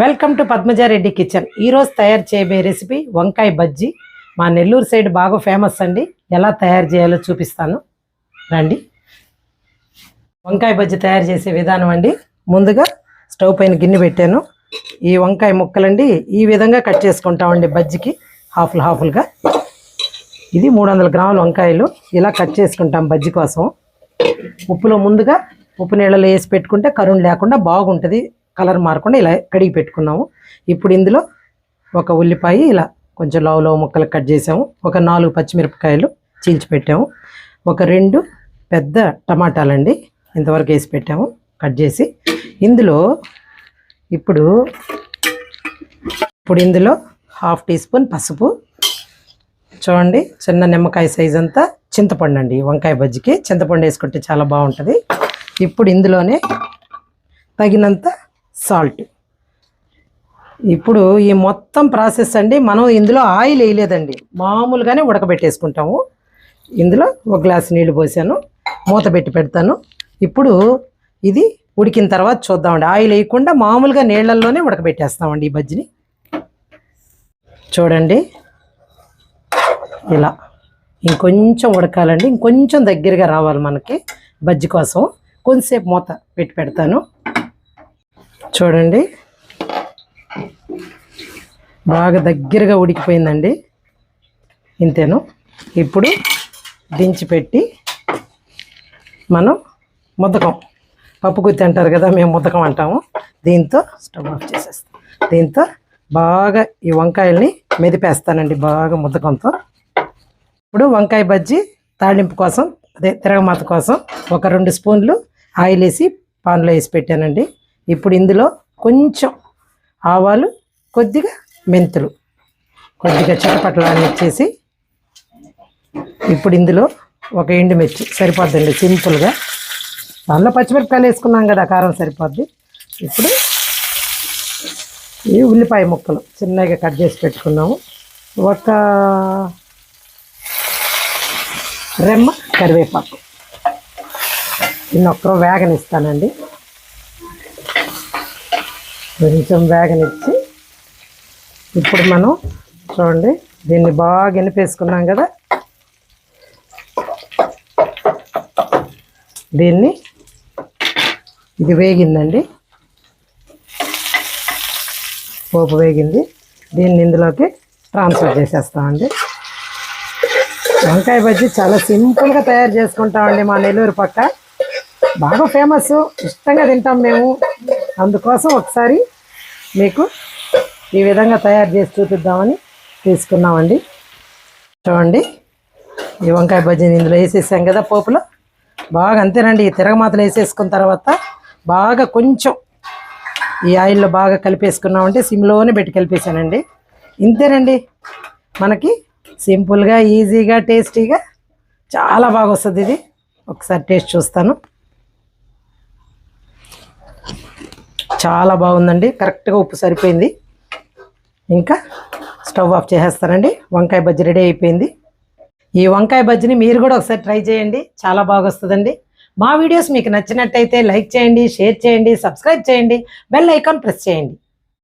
Welcome to Padmaja Reddy kitchen ఈరోజు తయారు చేయబోయే రెసిపీ వంకాయ బజ్జీ. మా నెల్లూరు సైడ్ బాగా ఫేమస్ అండి. ఎలా తయారు చేయాలో చూపిస్తాను. రండి. వంకాయ బజ్జీ తయారు చేసే విధానం అండి. ముందుగా స్టవ్ పైన గిన్నె పెట్టాను. ఈ వంకాయ ముక్కలండి ఈ విధంగా కట్ చేసుకుంటామండి బజ్జికి. హాఫ్లు హాఫ్లుగా ఇది మూడు వందల గ్రాముల వంకాయలు. ఇలా కట్ చేసుకుంటాం బజ్జీ కోసం. ఉప్పులో ముందుగా ఉప్పు నీళ్ళలో వేసి పెట్టుకుంటే కరుణ్ లేకుండా బాగుంటుంది. కలర్ మారకుండా ఇలా కడిగి పెట్టుకున్నాము. ఇప్పుడు ఇందులో ఒక ఉల్లిపాయ ఇలా కొంచెం లావు లావు ముక్కలు కట్ చేసాము. ఒక నాలుగు పచ్చిమిరపకాయలు చీల్చి పెట్టాము. ఒక రెండు పెద్ద టమాటాలండి ఇంతవరకు వేసి పెట్టాము కట్ చేసి. ఇందులో ఇప్పుడు ఇప్పుడు ఇందులో హాఫ్ టీ స్పూన్ పసుపు చూడండి చిన్న నిమ్మకాయ సైజ్ అంతా చింతపండు అండి వంకాయ బజ్జికి. చింతపండు వేసుకుంటే చాలా బాగుంటుంది. ఇప్పుడు ఇందులోనే తగినంత సాల్ట్. ఇప్పుడు ఈ మొత్తం ప్రాసెస్ అండి. మనం ఇందులో ఆయిల్ వేయలేదండి. మామూలుగానే ఉడకబెట్టేసుకుంటాము. ఇందులో ఒక గ్లాస్ నీళ్ళు పోసాను. మూత పెట్టి పెడతాను. ఇప్పుడు ఇది ఉడికిన తర్వాత చూద్దామండి. ఆయిల్ వేయకుండా మామూలుగా నీళ్ళల్లోనే ఉడకబెట్టేస్తామండి ఈ బజ్జిని. చూడండి. ఇలా. ఇంకొంచెం ఉడకాలండి. ఇంకొంచెం దగ్గరగా రావాలి మనకి బజ్జి కోసం. కొంతసేపు మూత పెట్టి పెడతాను. చూడండి. బాగా దగ్గరగా ఉడికిపోయిందండి. ఇంతేను. ఇప్పుడు దించి పెట్టి మనం ముద్దకం. పప్పు గుత్తి అంటారు కదా మేము ముద్దకం అంటాము. దీంతో స్టవ్ ఆఫ్ చేసేస్తాం. దీంతో బాగా ఈ వంకాయల్ని మెదిపేస్తానండి బాగా ముద్దకంతో. ఇప్పుడు వంకాయ బజ్జీ తాళింపు కోసం అదే తిరగమాత కోసం ఒక రెండు స్పూన్లు ఆయిల్ వేసి పాన్లో వేసి పెట్టానండి. ఇప్పుడు ఇందులో కొంచెం ఆవాలు కొద్దిగా మెంతులు కొద్దిగా చిటపట్లాన్ని ఇచ్చేసి ఇప్పుడు ఇందులో ఒక ఎండుమిర్చి సరిపోద్దండి సింపుల్గా. దానిలో పచ్చిమిరపకాయలు వేసుకున్నాం కదా కారం సరిపోద్ది. ఇప్పుడు ఈ ఉల్లిపాయ ముక్కలు చిన్నగా కట్ చేసి పెట్టుకున్నాము. ఒక రెమ్మ కరివేపాకు. దీన్ని ఒక్కరో వేగనిస్తానండి. కొంచెం వేగనిచ్చి ఇప్పుడు మనం చూడండి దీన్ని బాగా ఎనిపేసుకున్నాం కదా? దీన్ని ఇది వేగిందండి. పోపు వేగింది. దీన్ని ఇందులోకి ట్రాన్స్ఫర్ చేసేస్తామండి. వంకాయ బజ్జీ చాలా సింపుల్గా తయారు చేసుకుంటామండి మా నెల్లూరు పక్క. బాగా ఫేమస్ ఇష్టంగా తింటాం మేము. అందుకోసం ఒకసారి మీకు ఈ విధంగా తయారు చేసి చూపిద్దామని తీసుకున్నామండి. చూడండి. ఈ వంకాయ బజ్జీని ఇందులో వేసేసాం కదా పోపులో. బాగా అంతేనండి. ఈ తిరగమాతలు వేసేసుకున్న తర్వాత బాగా కొంచెం ఈ ఆయిల్లో బాగా కలిపేసుకున్నామంటే సిమ్లోనే పెట్టి కలిపేసానండి. ఇంతేనండి. మనకి సింపుల్గా ఈజీగా టేస్టీగా చాలా బాగా వస్తుంది ఇది. ఒకసారి టేస్ట్ చూస్తాను. చాలా బాగుందండి. కరెక్ట్గా ఉప్పు సరిపోయింది. ఇంకా స్టవ్ ఆఫ్ చేసేస్తానండి. వంకాయ బజ్జీ రెడీ అయిపోయింది. ఈ వంకాయ బజ్జీని మీరు కూడా ఒకసారి ట్రై చేయండి. చాలా బాగా వస్తుందండి మా వీడియోస్ మీకు నచ్చినట్టయితే లైక్ చేయండి షేర్ చేయండి సబ్స్క్రైబ్ చేయండి బెల్ ఐకాన్ ప్రెస్ చేయండి.